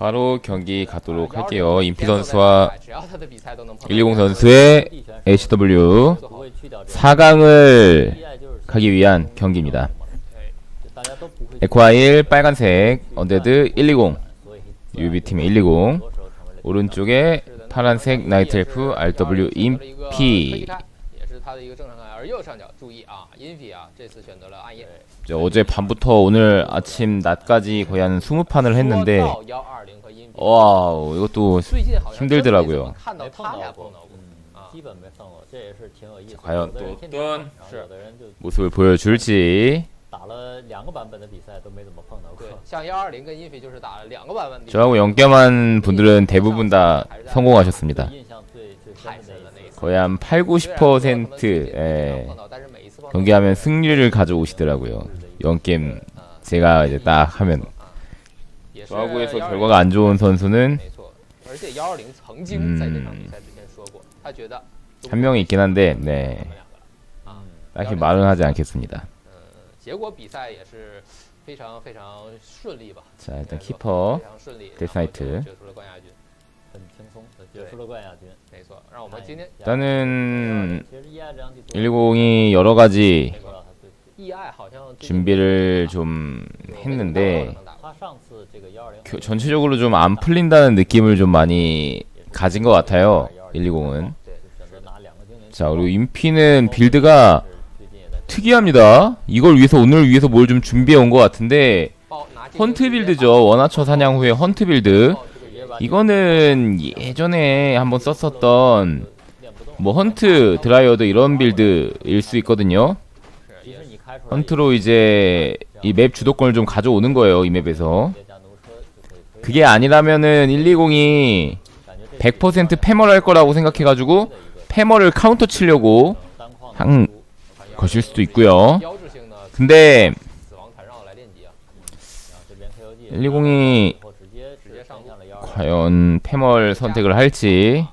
바로 경기 가도록 할게요. 임피던스와 120 선수의 HW 4강을 가기 위한 경기입니다. 에콰일 빨간색 언데드 120 UB팀의 120 오른쪽에 파란색 나이트엘프 RW 임피. 어제 밤부터 오늘 아침 낮까지 거의 한 20판을 했는데 说到120和英菲 와우 이것도 最近好像 힘들더라고요. 看到他俩碰到过。啊基本没碰过，这也是挺有意思的。 과연 有的人 또 天天 어떤 碰然后有的人就 모습을 보여줄지 打了两个版本的比赛都没怎么碰到过对。，像120跟英菲就是打了两个版本比赛， 저하고 연겜한 분들은 대부분 다 성공하셨습니다. 印象最最深太的那一次，深了那一次。 거의 한 8, 90% 예, 碰到，但是每一次碰到 경기하면 승리를 가져오시더라고요. 연겜 제가 이제 딱 하면 좌구에서 결과가 안 좋은 선수는 음, 한 명이 있긴 한데 네。 딱히 말은 하지 않겠습니다. 자 일단 키퍼 데사이트。 일단은 110이 여러 가지 준비를 좀 했는데 전체적으로 좀 안 풀린다는 느낌을 좀 많이 가진 것 같아요. 120은. 그 그 자, 그리고 인피는 빌드가 특이합니다. 이걸 위해서 오늘 위해서 뭘 좀 준비해 온 것 같은데 헌트 빌드죠. 원하처 사냥 후에 헌트 빌드. 이거는 예전에 한번 썼었던 뭐 헌트 드라이어드 이런 빌드일 수 있거든요. 그 헌트로 이제 이 맵 주도권을 좀 가져오는 거예요 이 맵에서. 그게 아니라면은 120이 100% 패머를 할 거라고 생각해가지고 패머를 카운터 치려고 한 것일 수도 있고요. 근데 120이 과연 패멀 선택을 할지.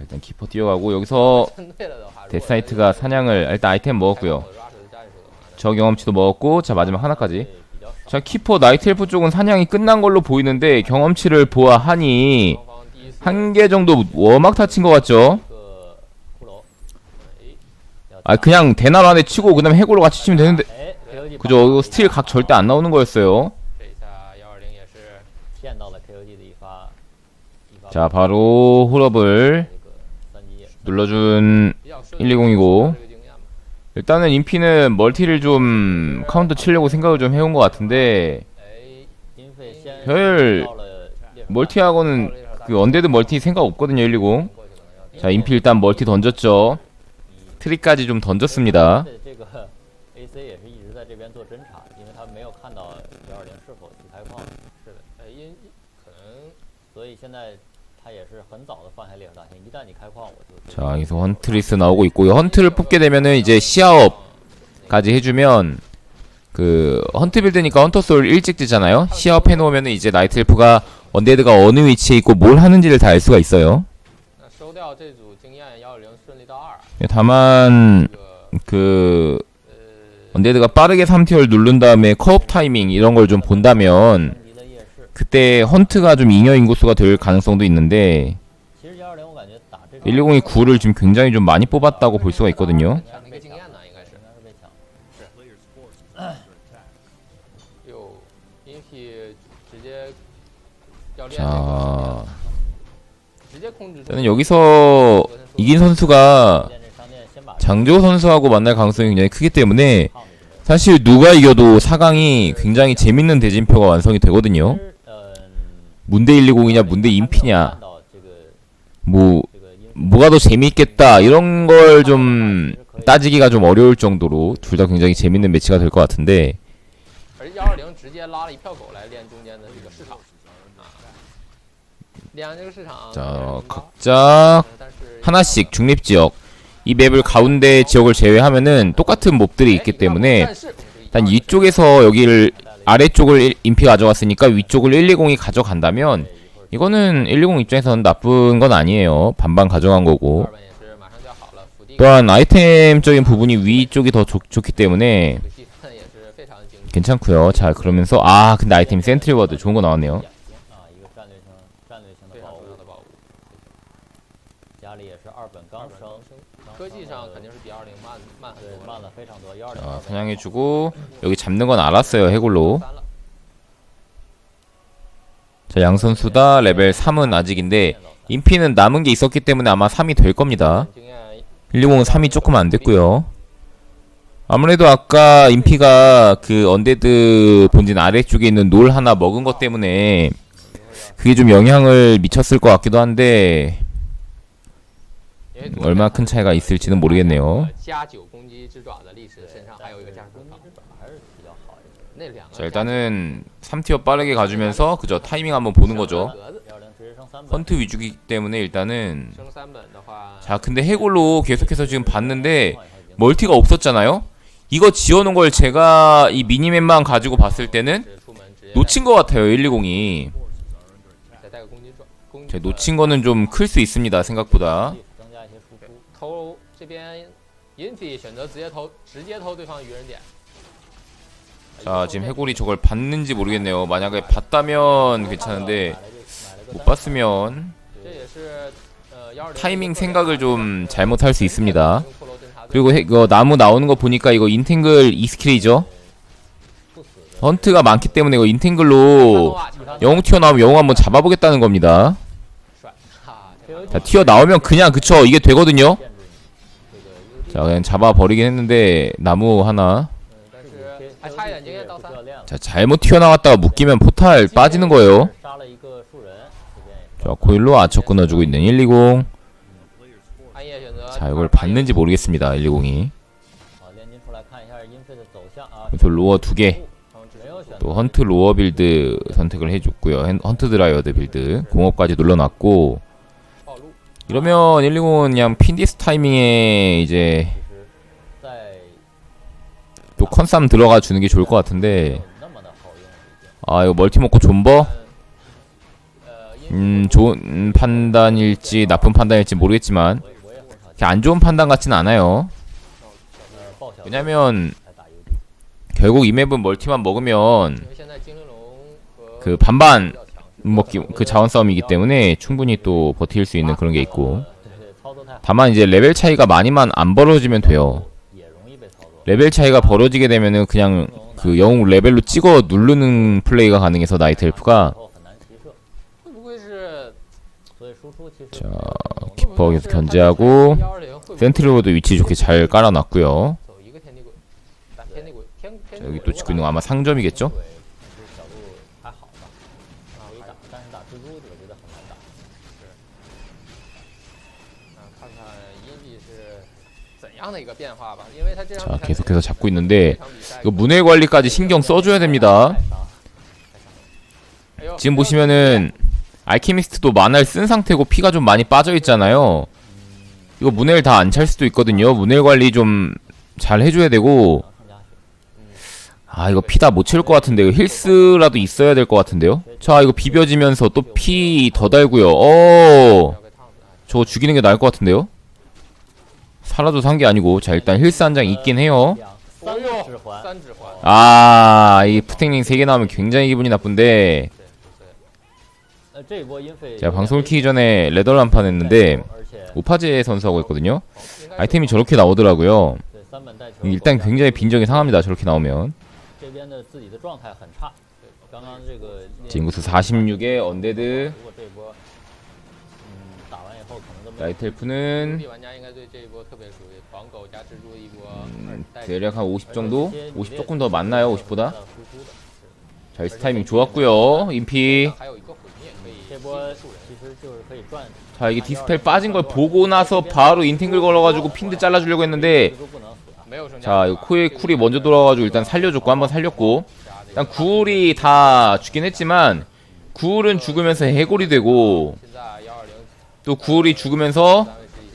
일단 키퍼 뛰어가고 여기서 네, 데스나이트가 사냥을 일단 아이템 먹었고요. 저 경험치도 먹었고 자 마지막 하나까지. 자 키퍼 나이트엘프 쪽은 사냥이 끝난 걸로 보이는데 경험치를 보아하니 한 개 정도 워막 타친 것 같죠? 아 그냥 대나로 안에 치고 그 다음에 해골로 같이 치면 되는데. 그죠? 스틸 각 절대 안 나오는 거였어요. 자 바로 홀업을 눌러준 120이고. 일단은 인피는 멀티를 좀 카운터 치려고 생각을 좀 해온 것 같은데 별 멀티하고는 그 언데드 멀티 생각 없거든요 120 자 인피 일단 멀티 던졌죠. 트리까지 좀 던졌습니다. 자 여기서 헌트리스 나오고 있고요. 헌트를 뽑게 되면은 이제 시아업까지 해주면 그 헌트 빌드니까 헌터솔 일찍 뜨잖아요. 시아업 해놓으면은 이제 나이트엘프가 언데드가 어느 위치에 있고 뭘 하는지를 다 알 수가 있어요. 다만 그, 그 언데드가 빠르게 3티얼 누른 다음에 커업 타이밍 이런 걸 좀 본다면 그때 헌트가 좀 잉여 인구수가 될 가능성도 있는데 110이 9를 지금 굉장히 좀 많이 뽑았다고 볼 수가 있거든요. 자, 저는 여기서 이긴 선수가 장조 선수하고 만날 가능성이 굉장히 크기 때문에 사실 누가 이겨도 4강이 굉장히 재밌는 대진표가 완성이 되거든요. 문대 120이냐 문대 인피냐. 뭐 뭐가 더 재미있겠다. 이런 걸 좀 따지기가 좀 어려울 정도로 둘 다 굉장히 재밌는 매치가 될 것 같은데. 자 각자 하나씩 중립지역. 이 맵을 가운데 지역을 제외하면은 똑같은 몹들이 있기 때문에 일단 이쪽에서 여기를 아래쪽을 인피 가져갔으니까 위쪽을 120이 가져간다면 이거는 120 입장에서는 나쁜 건 아니에요. 반반 가져간 거고. 또한 아이템적인 부분이 위쪽이 더 좋, 좋기 때문에 괜찮고요. 자 그러면서 아 근데 아이템 센트리워드 좋은 거 나왔네요. 자, 사냥해주고 여기 잡는 건 알았어요 해골로. 자 양선수 다. 레벨 3은 아직인데 인피는 남은 게 있었기 때문에 아마 3이 될 겁니다. 120은 3이 조금 안 됐고요. 아무래도 아까 인피가 그 언데드 본진 아래쪽에 있는 놀 하나 먹은 것 때문에 그게 좀 영향을 미쳤을 것 같기도 한데 얼마 큰 차이가 있을지는 모르겠네요. 加九攻击之爪的历史身上还有一个加十攻击之爪还是比较好一点。那两个 자 일단은 3티어 빠르게 가주면서 그저 타이밍 한번 보는 거죠. 格子幺二零直接升三本， 헌트 위주기 때문에 일단은 升三本的话， 자 근데 해골로 계속해서 지금 봤는데 멀티가 없었잖아요. 이거 지어놓은 걸 제가 이 미니맵만 가지고 봤을 때는 直接出门直接 놓친 것 같아요 120이 再带个攻击爪，攻 제 놓친 거는 좀 클 수 있습니다 생각보다 增加一些输出。偷这边 Infi 选择直接偷，直接偷对方愚人点。 자 지금 해골이 저걸 봤는지 모르겠네요 만약에 봤다면 괜찮은데 못 봤으면 这也是呃幺二零 타이밍 생각을 좀 잘못할 수 있습니다 그리고 해, 이거 나무 나오는 거 보니까 이거 인탱글 2스킬이죠 헌트가 많기 때문에 이거 인탱글로 영웅 튀어나오면 영웅 한번 잡아보겠다는 겁니다 帅，哈， 자 튀어나오면 그냥 그쵸 이게 되거든요 자 그냥 잡아버리긴 했는데 나무 하나 자 잘못 튀어나왔다가 묶이면 포탈 빠지는 거예요 자 코일로 아처 끊어주고 있는 120 자, 이걸 받는지 모르겠습니다. 120이. 그래서 로어 두 개. 또 헌트 로어 빌드 선택을 해줬고요. 헌트 드라이어드 빌드. 공업까지 눌러놨고. 이러면 120은 그냥 핀디스 타이밍에 이제 또 컨쌈 들어가 주는 게 좋을 것 같은데 아 이거 멀티 먹고 존버? 음 좋은 판단일지 나쁜 판단일지 모르겠지만 안 좋은 판단 같지는 않아요 왜냐면 결국 이 맵은 멀티만 먹으면 그 반반 먹기 그 자원 싸움이기 때문에 충분히 또 버틸 수 있는 그런 게 있고. 다만 이제 레벨 차이가 많이만 안 벌어지면 돼요. 레벨 차이가 벌어지게 되면은 그냥 그 영웅 레벨로 찍어 누르는 플레이가 가능해서 나이트 엘프가. 자 키퍼 계속 견제하고 센트리로도 위치 좋게 잘 깔아놨고요. 자, 여기 또 짓고 있는 거 아마 상점이겠죠? 자, 계속해서 잡고 있는데 이거 문해 관리까지 신경 써줘야 됩니다. 지금 보시면은 알케미스트도 만화를 쓴 상태고 피가 좀 많이 빠져 있잖아요. 이거 문해를 다 안 찰 수도 있거든요. 문해 관리 좀 잘 해줘야 되고 아 이거 피 다못칠것 같은데 이 힐스라도 있어야 될 것 같은데요. 자 이거 비벼지면서 또 피 더 달고요. 어저 죽이는 게 나을 것 같은데요. 살아도 산 게 아니고 자 일단 힐스 한 장 있긴 해요. 아이 푸탱링 3개 나오면 굉장히 기분이 나쁜데. 제가 방송을 키기 전에 레더를 한 판 했는데 오파제 선수하고 했거든요. 아이템이 저렇게 나오더라고요. 일단 굉장히 빈정이 상합니다 저렇게 나오면. 진구수 46에 언데드. 라이텔프는 음, 대략 한 50 정도? 50 조금 더 많나요? 50보다? 자, 이스 타이밍 좋았고요 인피. 자 이게 디스펠 빠진 걸 보고 나서 바로 인탱글 걸어가지고 핀드 잘라주려고 했는데 자 이거 코에 쿨이 먼저 돌아와가지고 일단 살려줬고 한번 살렸고. 일단 구울이 다 죽긴 했지만 구울은 죽으면서 해골이 되고. 또 구월이 죽으면서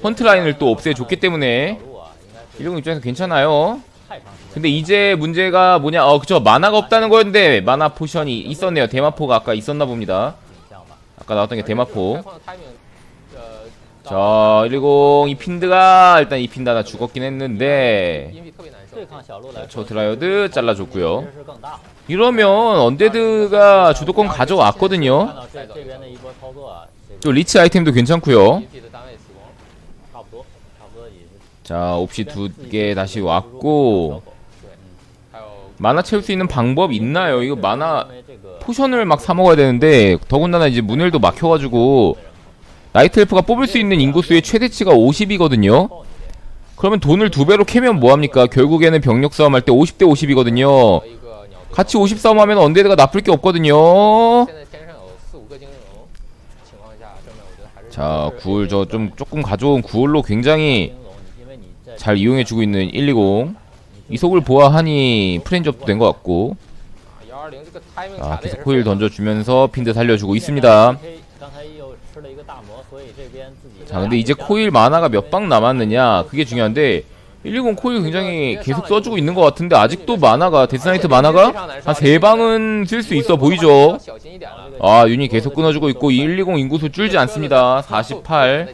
헌트라인을 또 없애줬기 때문에 일본 입장에서 괜찮아요. 근데 이제 문제가 뭐냐? 어 그쵸. 만화가 없다는 거였는데 만화 포션이 있었네요. 대마포가 아까 있었나 봅니다. 아까 나왔던 게 대마포. 자 110, 이 핀드가 일단 이 핀드 하나 죽었긴 했는데 저 드라이어드 잘라줬고요. 이러면 언데드가 주도권 가져왔거든요. 또 리치 아이템도 괜찮고요. 자 옵시 두 개 다시 왔고. 만화 채울 수 있는 방법 있나요? 이거 만화 포션을 막 사먹어야 되는데 더군다나 이제 문열도 막혀가지고 나이트엘프가 뽑을 수 있는 인구수의 최대치가 50이거든요. 그러면 돈을 두 배로 캐면 뭐합니까? 결국에는 병력 싸움할 때 50대 50이거든요. 같이 50 싸움하면 언데드가 나쁠 게 없거든요. 자 구울 저 좀 조금 가져온 구울로 굉장히 잘 이용해주고 있는 120 이속을 보아하니 프렌즈업도 된 것 같고. 아 계속 코일 던져주면서 핀드 살려주고 있습니다. 자 근데 이제 코일 만화가 몇 방 남았느냐? 그게 중요한데 110 코일 굉장히 계속 써주고 있는 것 같은데 아직도 만화가 데스나이트 만화가 한 세 방은 쓸 수 있어 보이죠? 아 유닛 계속 끊어주고 있고 110 인구수 줄지 않습니다. 48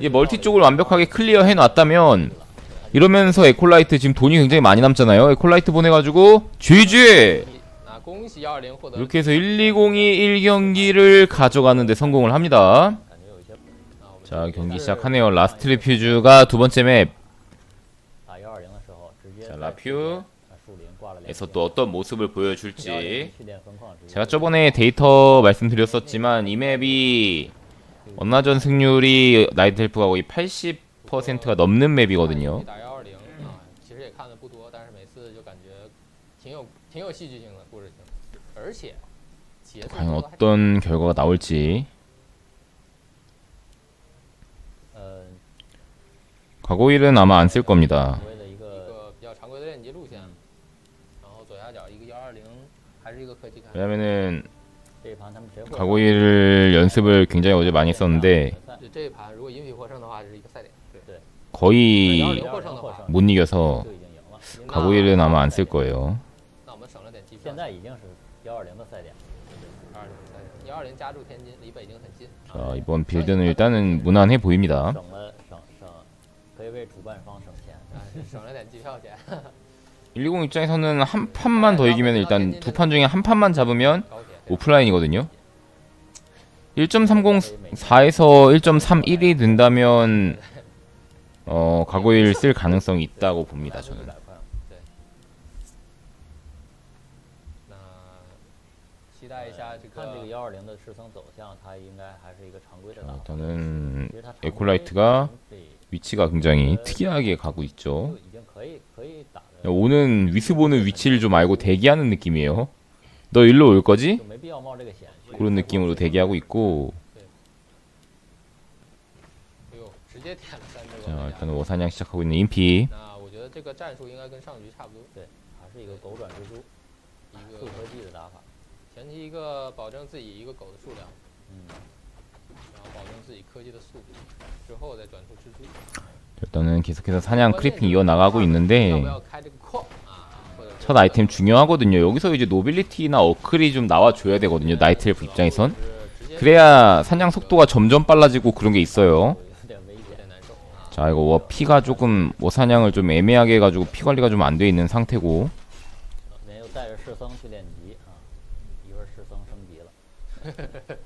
이제 멀티 쪽을 완벽하게 클리어 해놨다면 이러면서 에콜라이트 지금 돈이 굉장히 많이 남잖아요. 에콜라이트 보내가지고 GG! 이렇게 해서 120이 1경기를 가져가는데 성공을 합니다. 자 경기 시작하네요. 라스트 리퓨즈가 두 번째 맵. 라퓨에서 또 어떤 모습을 보여줄지. 제가 저번에 데이터 말씀드렸었지만 이 맵이 원나전 승률이 나이트헬프가 거의 80%가 넘는 맵이거든요. 과연 어떤 결과가 나올지. 과거일은 아마 안 쓸 겁니다. 왜냐면은 가고일 연습을 굉장히 어제 많이 했었는데 거의 못 이겨서 가고일은 아마 안 쓸 거예요. 자, 이번 빌드는 일단은 무난해 보입니다. 120 입장에서는 한 판만 더 이기면 일단 두 판 중에 한 판만 잡으면 오프라인이거든요. 1.304에서 1.31이 된다면 어 가고일 쓸 가능성이 있다고 봅니다 저는. 아, 네. 일단은 에콜라이트가 위치가 굉장히 특이하게 가고 있죠. 오는 위스 보는 위치를 좀 알고 대기하는 느낌이에요. 너 일로 올 거지? 그런 느낌으로 대기하고 있고. 자, 일단 워사냥 시작하고 있는 인피. 음. 일단은 계속해서 사냥 크리핑 이어나가고 있는데 첫 아이템 중요하거든요. 여기서 이제 노빌리티나 어클이 좀 나와줘야 되거든요 나이트엘프 아, 입장에선. 그 그래야 사냥 속도가 점점 빨라지고 그런 게 있어요. 아, 자 이거 뭐 피가 조금 뭐 사냥을 좀 애매하게 해가지고 피 관리가 좀 안 돼 있는 상태고. 아, 네,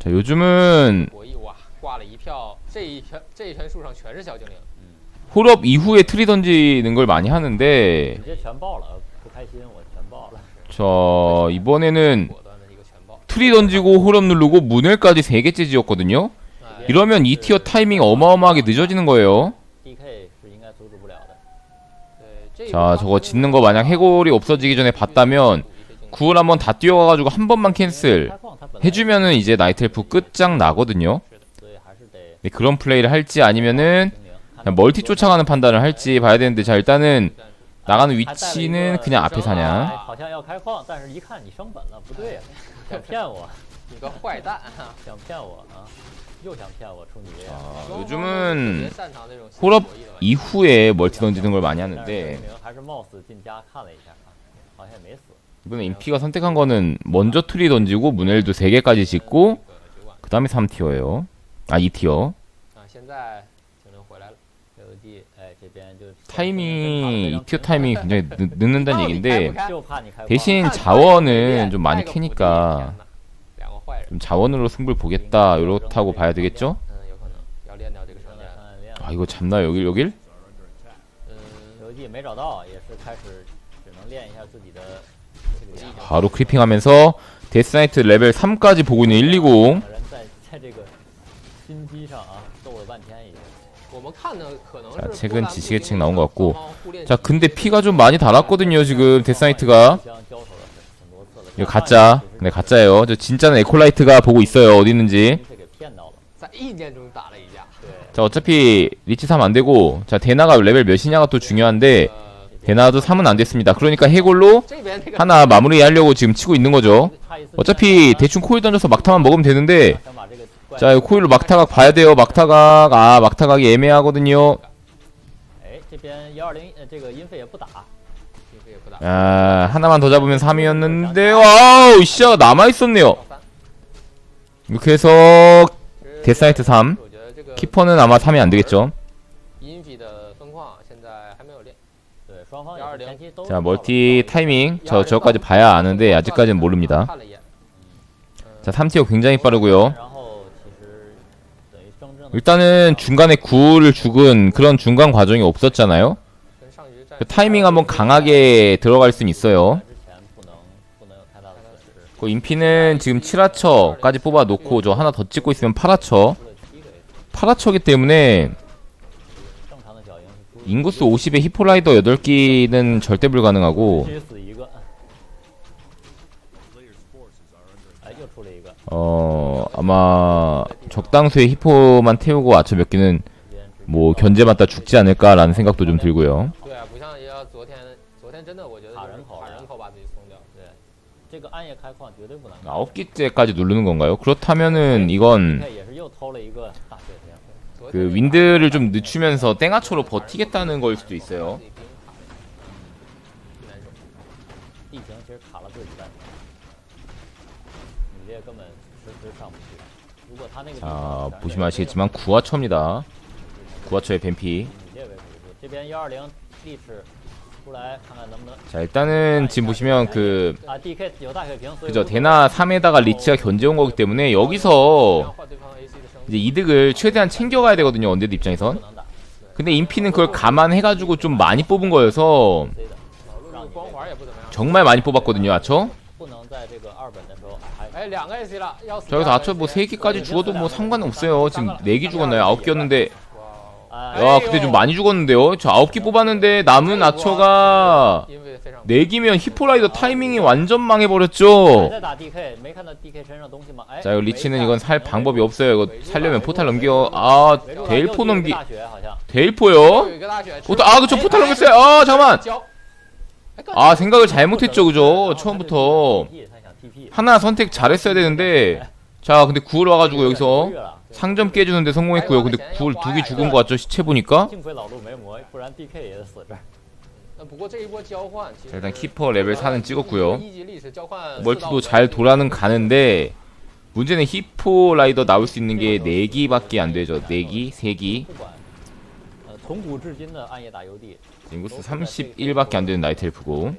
자 요즘은 홀업 이후에 트리 던지는 걸 많이 하는데 자 이번에는 트리 던지고 홀업 누르고 문을까지 3개째 지었거든요 이러면 이 티어 타이밍 어마어마하게 늦어지는 거예요 자 저거 짓는 거 만약 해골이 없어지기 전에 봤다면 구월 한번 다 뛰어가가지고 한 번만 캔슬 해주면은 이제 나이트엘프 끝장 나거든요. 그런 플레이를 할지 아니면은 멀티 쫓아가는 판단을 할지 봐야 되는데 자 일단은 나가는 위치는 그냥 앞에 사냐. 아, 요즘은 홀업 이후에 멀티 던지는 걸 많이 하는데. 이번에 인피가 선택한 거는 먼저 트리 던지고 문엘도 세 개까지 짓고 그 다음에 3티어예요. 아 2티어. 타이밍 2티어 타이밍이 굉장히 늦, 늦는다는 얘긴데 대신 자원은 좀 많이 캐니까 좀 자원으로 승부를 보겠다 이렇다고 봐야 되겠죠? 아 이거 잡나 여길? 여길? 바로 크리핑하면서 데스나이트 레벨 3까지 보고 있는 120 자, 책은 지식의 책 나온 것 같고 자 근데 피가 좀 많이 달았거든요 지금 데스나이트가 이거 가짜 네 가짜예요 저 진짜는 에콜라이트가 보고 있어요 어디 있는지 자 어차피 리치 3 안되고 자 데나가 레벨 몇이냐가 또 중요한데 대나도 3은 안 됐습니다. 그러니까 해골로 하나 마무리하려고 지금 치고 있는 거죠. 어차피 대충 코일 던져서 막타만 먹으면 되는데 자, 이 코일로 막타각 봐야 돼요. 막타각. 아, 막타각이 애매하거든요. 아, 하나만 더 잡으면 3이었는데 와우, 씨야 아, 남아 있었네요. 이렇게 해서 데사이트 3. 키퍼는 아마 3이 안 되겠죠. 자 멀티 타이밍 저 저까지 봐야 아는데 아직까지는 모릅니다. 자 3티어 굉장히 빠르고요. 일단은 중간에 구를 죽은 그런 중간 과정이 없었잖아요. 그 타이밍 한번 강하게 들어갈 순 있어요. 그 인피는 지금 7화처까지 뽑아놓고 저 하나 더 찍고 있으면 8화처 8화처기 때문에 인구수 50에 히포라이더 8기는 절대 불가능하고 어 아마 적당수의 히포만 태우고 아처 몇 개는 뭐 견제받다 죽지 않을까라는 생각도 좀 들고요. 아, 아홉 기째까지 누르는 건가요? 그렇다면은 이건 그 윈드를 좀 늦추면서 땡아초로 버티겠다는 걸 수도 있어요. 자 보시면 아시겠지만 구화초입니다. 구화초의 뱀피. 자 일단은 지금 보시면 그 그죠 대나 3에다가 리치가 견제온 거기 때문에 여기서 이제 이득을 최대한 챙겨가야 되거든요 언데드 입장에선. 근데 인피는 그걸 감안해가지고 좀 많이 뽑은 거여서 정말 많이 뽑았거든요 아처. 자 여기서 아처 뭐 3개까지 죽어도 뭐 상관없어요. 지금 4개 죽었나요? 9개였는데. 야 근데 좀 많이 죽었는데요? 저 9개 뽑았는데 남은 아처가 내기면 히포라이더 아， 타이밍이 완전 망해버렸죠。 자 이거 리치는 이건 살 어， 방법이 없어요。 이거 살려면 포탈 넘겨。 아 데일포 넘기。 데일포요? 포탈 아 그쵸 포탈 넘겼어요。 아 잠깐만。 아 생각을 잘못했죠 그죠？ 처음부터。 하나 선택 잘했어야 되는데 자 근데 구울 와가지고 여기서 상점 깨주는데 성공했고요 근데 구울 두개 죽은 거 같죠 시체 보니까 자, 일단 키퍼 레벨 4는 찍었고요. 멀티도 잘 돌아는 가는데 문제는 히포 라이더 나올 수 있는 게 4기밖에 안 되죠. 4기, 3기 인구수 31밖에 안 되는 나이트엘프고.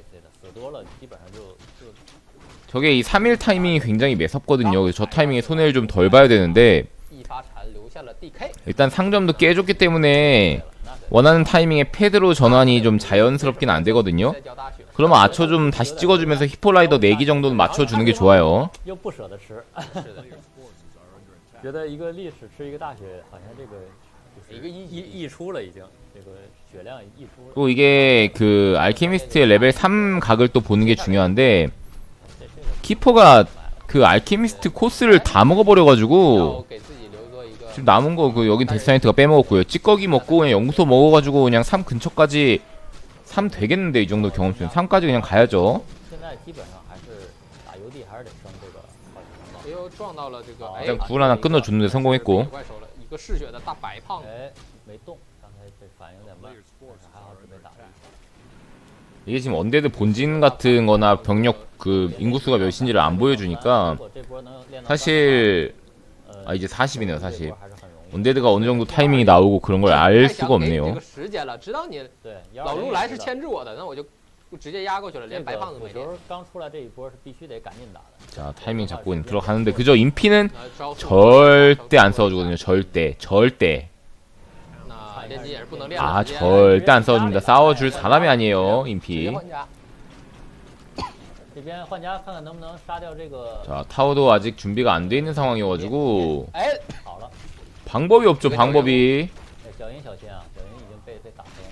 저게 이 3일 타이밍이 굉장히 매섭거든요. 그래서 저 타이밍에 손해를 좀 덜 봐야 되는데 일단 상점도 깨줬기 때문에 원하는 타이밍에 패드로 전환이 좀 자연스럽긴 안 되거든요. 그러면 아초 좀 다시 찍어주면서 히포라이더 4기 정도는 맞춰주는 게 좋아요. 또 이게 그 알케미스트의 레벨 3 각을 또 보는 게 중요한데 키퍼가 그 알케미스트 코스를 다 먹어버려가지고 지금 남은 거 그 여긴 데스나이트가 빼먹었고요. 찌꺼기 먹고 그냥 연구소 먹어가지고 그냥 3 근처까지 3 되겠는데 이 정도 경험치는 3까지 그냥 가야죠. 아, 일단 구울 하나 끊어줬는데 성공했고. 이게 지금 언데드 본진 같은 거나 병력 그 인구수가 몇인지를 안 보여주니까 사실 아 이제 40이네요 这 40波还是很容易。 언데드가 어느 정도 타이밍이 나오고 그런 걸 알 太想 수가 给你这 없네요 个时间了，知道你对，老陆来是千。牵制我的，那我就就直接压过去了，这连白个火胖子没练。球刚出来这一波是必须得赶紧打的。 자 타이밍 잡고 있는 들어가는데 그저 인피는 那招数 절대 안 써주거든요 절대 절대 那练级也是不能练了 아 直接 절대 안 써줍니다 싸워줄 사람이 아니에요 直接 인피 换家。 这边换家看看能不能杀掉这个。 자 타워도 아직 준비가 안 돼 있는 상황이어가지고 哎，好了， 방법이 없죠 방법이 哎小英小心啊，小英已经被被打飞了。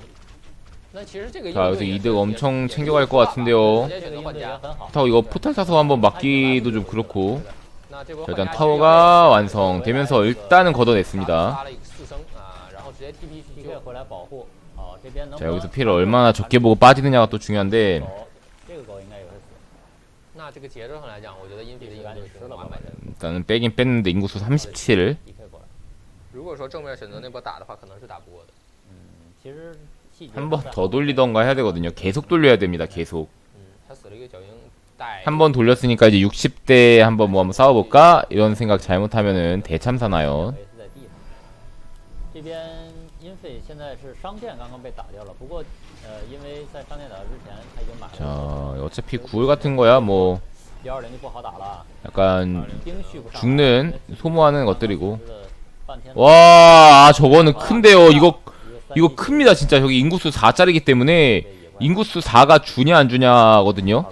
那其实这个 자 여기서 이득 엄청 챙겨갈 것 같은데요 直接选择换这个应对也家。很好。 타워 이거 포탈 사서 한번 막기도 좀 그렇고 那这波 자, 换 일단 家 타워가 완성되면서 일단은 걷어냈습니다 杀了一个四升啊，然后直接 TP 去 PK 救。回来保护。好，这边能 자 不能 여기서 피를 얼마나 적게 보고 빠지느냐가 또 중요한데 狗？ 这个节奏上来讲，我觉得英菲的应对是挺完美的。 일단은 빼긴 뺐는데 인구수 37 PK 过来。如果说正面选择那波打的话，可能是打不过的。嗯，其实细节 한 번 더 돌리던가 해야 되거든요 계속 돌려야 됩니다 계속 嗯，他死了一个小鹰带。 한 번 돌렸으니까 이제 60대 한번 뭐 한번 싸워볼까 이런 생각 잘못하면은 대참사 나요 维斯在地上。这边英费现在是商店刚刚被打掉了，不过 자 어차피 구울 같은 거야 뭐. 약간 죽는 소모하는 것들이고. 와 아, 저거는 큰데요. 이거 이거 큽니다 진짜. 여기 인구수 4짜리기 때문에 인구수 4가 주냐 안 주냐거든요.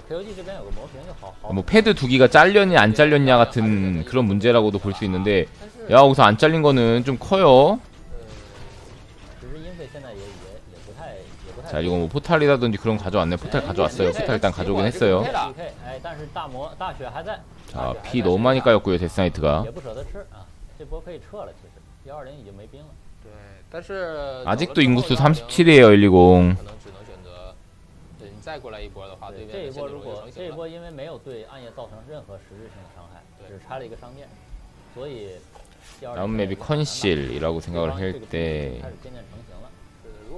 뭐 패드 두기가 잘렸냐 안 잘렸냐 같은 그런 문제라고도 볼 수 있는데 야 거기서 안 잘린 거는 좀 커요. 자 이거 뭐 포탈이라든지 그런 거 가져왔네. 포탈 가져왔어요. 포탈 일단 가져오긴 했어요. 자피 너무 많이 까였고요 데스나이트가. 아직도 인구수 37이에요 120 다음 맵이 컨실이라고 생각을 할 때.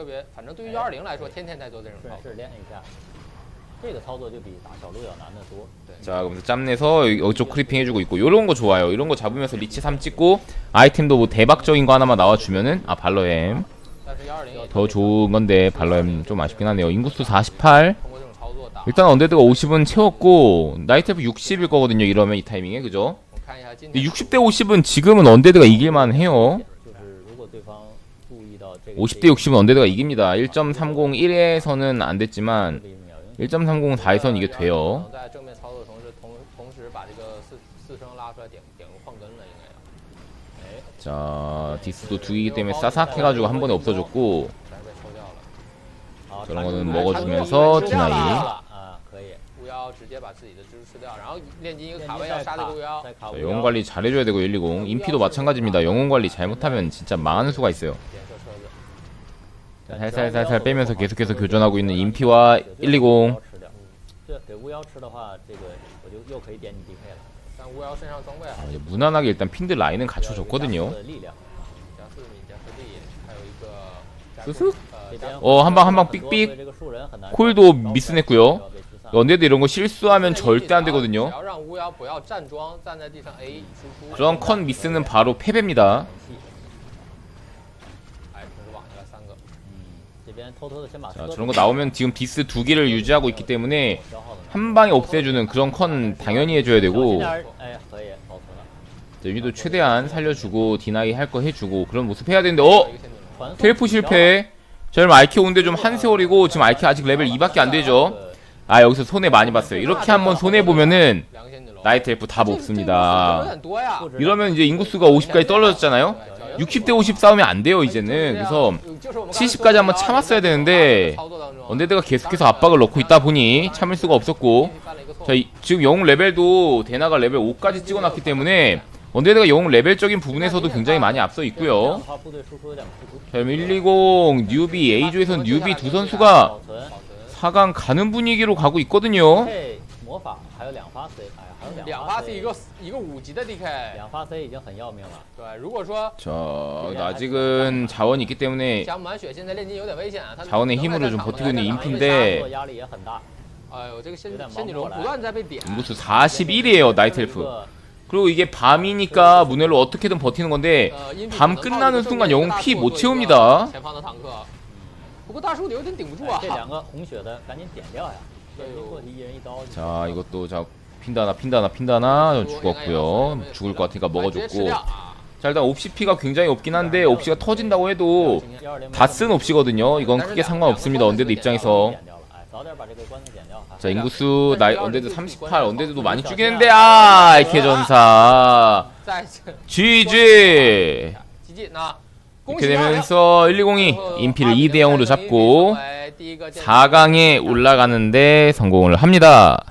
特别反正对于幺二零来说，天天在做这种操顺作。势练一下。这个操作就比打小鹿要难得多。 자 그러면서 짬내서 이쪽 크리핑 해주고 있고 요런 거 좋아요 이런 거 잡으면서 리치 3 찍고 아이템도 뭐 대박적인 거 하나만 나와주면은 아 발러햄 但是幺二零也 더 좋은 건데 발러햄 좀 아쉽긴 하네요 인구수 48通过这种操作打。 일단 언데드가 50은 채웠고 나이트프 60일 거거든요 이러면 이 타이밍에 그죠? 我看一下今 근데 天 60대 50은 지금은 언데드가 이길만 해요 50대 60은 언데드가 이깁니다. 1.301에서는 안 됐지만 1.30 4에서는 이게 돼요. 자, 디스도 두이기 때문에 싸삭 해가지고 한 번에 없어졌고 저런 거는 먹어주면서 디나이. 네, 네, 네, 자, 영웅 관리 잘해줘야 되고 120 인피도 마찬가지입니다. 영웅 관리 잘못하면 진짜 망하는 수가 있어요. 살살살살 빼면서 계속해서 교전하고 있는 인피와 120 아, 무난하게 일단 핀드 라인은 갖춰줬거든요 스스? 어 한방 한방 삑삑 콜도 미스냈고요 연대도 이런거 실수하면 절대 안되거든요 그런 컨 미스는 바로 패배입니다 자, 저런 거 나오면 지금 비스 두 개를 유지하고 있기 때문에 한 방에 없애주는 그런 컨 당연히 해줘야 되고 여기도 최대한 살려주고 디나이 할 거 해주고 그런 모습 해야 되는데 어? 텔프 실패. 자 여러분 IQ 온데 좀 한 세월이고 지금 IQ 아직 레벨 2밖에 안 되죠? 아 여기서 손해 많이 봤어요. 이렇게 한번 손해보면은 나이트 엘프 다 먹습니다. 이러면 이제 인구수가 50까지 떨어졌잖아요? 60대 50 싸움이 안 돼요 이제는. 그래서 70까지 한번 참았어야 되는데 언데드가 계속해서 압박을 넣고 있다 보니 참을 수가 없었고. 자 지금 영웅 레벨도 대나가 레벨 5까지 찍어놨기 때문에 언데드가 영웅 레벨적인 부분에서도 굉장히 많이 앞서 있고요. 자 120, 뉴비, 에이조에서 뉴비 두 선수가 4강 가는 분위기로 가고 있거든요. 配魔法还有两发 C，哎，还有两两发发是 C，一个一个五级的 DK，两发 C 已经很要命了。对，如果说 자 아직은 자원이 있기 때문에 加姆满血现在炼金有点危险啊，他 자원의 能 힘으로 在 좀 场 버티고 있는 能在场 인피인데 做压力也很大。哎呦，这个仙有点忙仙女龙不过来不断在被点， 인구수 41이에요 나이트 一 엘프. 个 그리고 이게 밤이니까 문엘로 어떻게든 버티는 건데 呃，阴 밤 只能靠 끝나는 一个 순간 正面 영웅 大 피 树 못 做一个 채웁니다. 前方的坦克，不过大叔有点顶不住啊。哎这两个红血的赶紧点掉呀！对炼金过题一人一刀就。 자 이것도 자 핀다나 핀다나 핀다나 죽었고요 죽을 것 같으니까 먹어줬고 자 일단 옵시피가 굉장히 없긴 한데 옵시가 터진다고 해도 다 쓴 옵시거든요 이건 크게 상관없습니다 언데드 입장에서 자 인구수 나이 언데드 38 언데드도 많이 죽이는데 아 이케전사 GG 이렇게 되면서 1202 인피를 2대 0으로 잡고 4강에 올라가는데 성공을 합니다